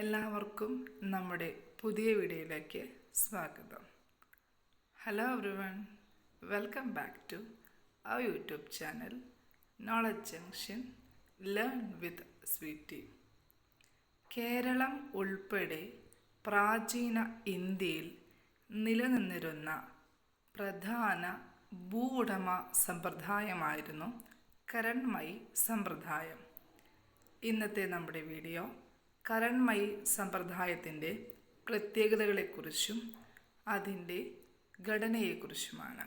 എല്ലാവർക്കും നമ്മുടെ പുതിയ വീഡിയോയിലേക്ക് സ്വാഗതം. Hello everyone welcome back to our YouTube channel knowledge junction learn with Sweety Keralam ഉൾപ്പെടെ പ്രാചീന ഇന്ത്യയിൽ നിലനിന്നിരുന്ന പ്രധാന ഭൂവുടമ സമ്പ്രദായമായിരുന്നു കരൺമയി സമ്പ്രദായം. ഇന്നത്തെ നമ്മുടെ വീഡിയോ കരൺമയി സമ്പ്രദായത്തിന്റെ പ്രത്യേകതകളെക്കുറിച്ചും അതിന്റെ ഘടനയെക്കുറിച്ചുമാണ്.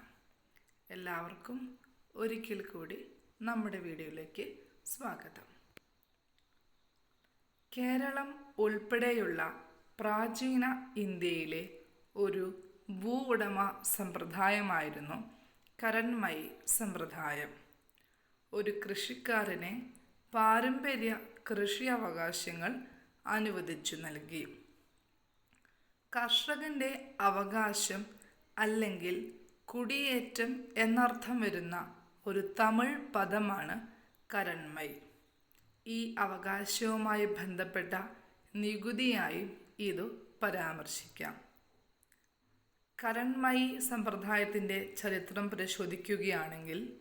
എല്ലാവർക്കും ഒരിക്കൽ കൂടി നമ്മുടെ വീഡിയോയിലേക്ക് സ്വാഗതം. കേരളം ഉൾപ്പെടെയുള്ള പ്രാചീന ഇന്ത്യയിലെ ഒരു ഭൂ ഉടമ സമ്പ്രദായമായിരുന്നു കരൺമയി സമ്പ്രദായം. ഒരു കൃഷിക്കാരനെ പാരമ്പര്യ കൃഷി അവകാശങ്ങൾ അനുവദിച്ചു നൽകി. കർഷകന്റെ അവകാശം അല്ലെങ്കിൽ കുടിയേറ്റം എന്നർത്ഥം വരുന്ന ഒരു തമിഴ് പദമാണ് കരൺമൈ. ഈ അവകാശവുമായി ബന്ധപ്പെട്ട നികുതിയായി ഇത് പരാമർശിക്കാം. കരൺമൈ സമ്പ്രദായത്തിന്റെ ചരിത്രം പരിശോധിക്കുകയാണെങ്കിൽ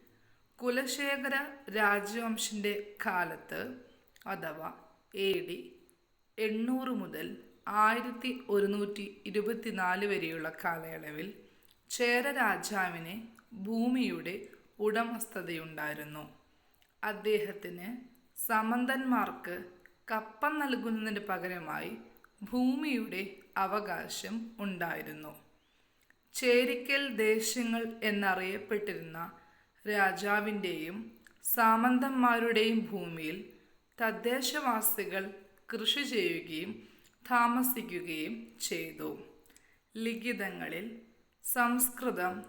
കുലശേഖര രാജവംശന്റെ കാലത്ത് അഥവാ എ ഡി എണ്ണൂറ് മുതൽ ആയിരത്തി ഒരുന്നൂറ്റി ഇരുപത്തിനാല് വരെയുള്ള കാലയളവിൽ ചേര രാജാവിന് ഭൂമിയുടെ ഉടമസ്ഥതയുണ്ടായിരുന്നു. അദ്ദേഹത്തിന് സമന്തന്മാർക്ക് കപ്പം നൽകുന്നതിന് പകരമായി ഭൂമിയുടെ അവകാശം ഉണ്ടായിരുന്നു. ചേരിക്കൽ ദേശങ്ങൾ എന്നറിയപ്പെട്ടിരുന്ന രാജാവിന്റെയും സാമന്തന്മാരുടെയും ഭൂമിയിൽ തദ്ദേശവാസികൾ കൃഷി ചെയ്യുകയും താമസിക്കുകയും ചെയ്തു. ലിഖിതങ്ങളിൽ സംസ്കൃതം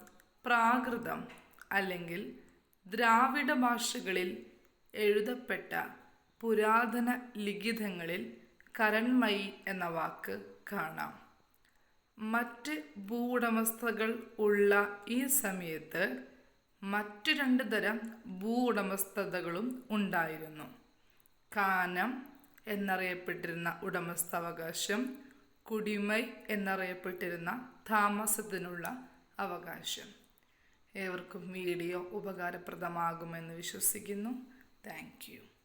പ്രാകൃതം അല്ലെങ്കിൽ ദ്രാവിഡ ഭാഷകളിൽ എഴുതപ്പെട്ട പുരാതന ലിഖിതങ്ങളിൽ കരൺമയി എന്ന വാക്ക് കാണാം. മറ്റ് ഭൂവുടമസ്ഥകൾ ഉള്ള ഈ സമയത്ത് മറ്റു രണ്ട് തരം ഭൂ ഉടമസ്ഥതകളും ഉണ്ടായിരുന്നു. കാനം എന്നറിയപ്പെട്ടിരുന്ന ഉടമസ്ഥാവകാശം കുടിമൈ എന്നറിയപ്പെട്ടിരുന്ന താമസത്തിനുള്ള അവകാശം. ഏവർക്കും വീഡിയോ ഉപകാരപ്രദമാകുമെന്ന് വിശ്വസിക്കുന്നു. താങ്ക്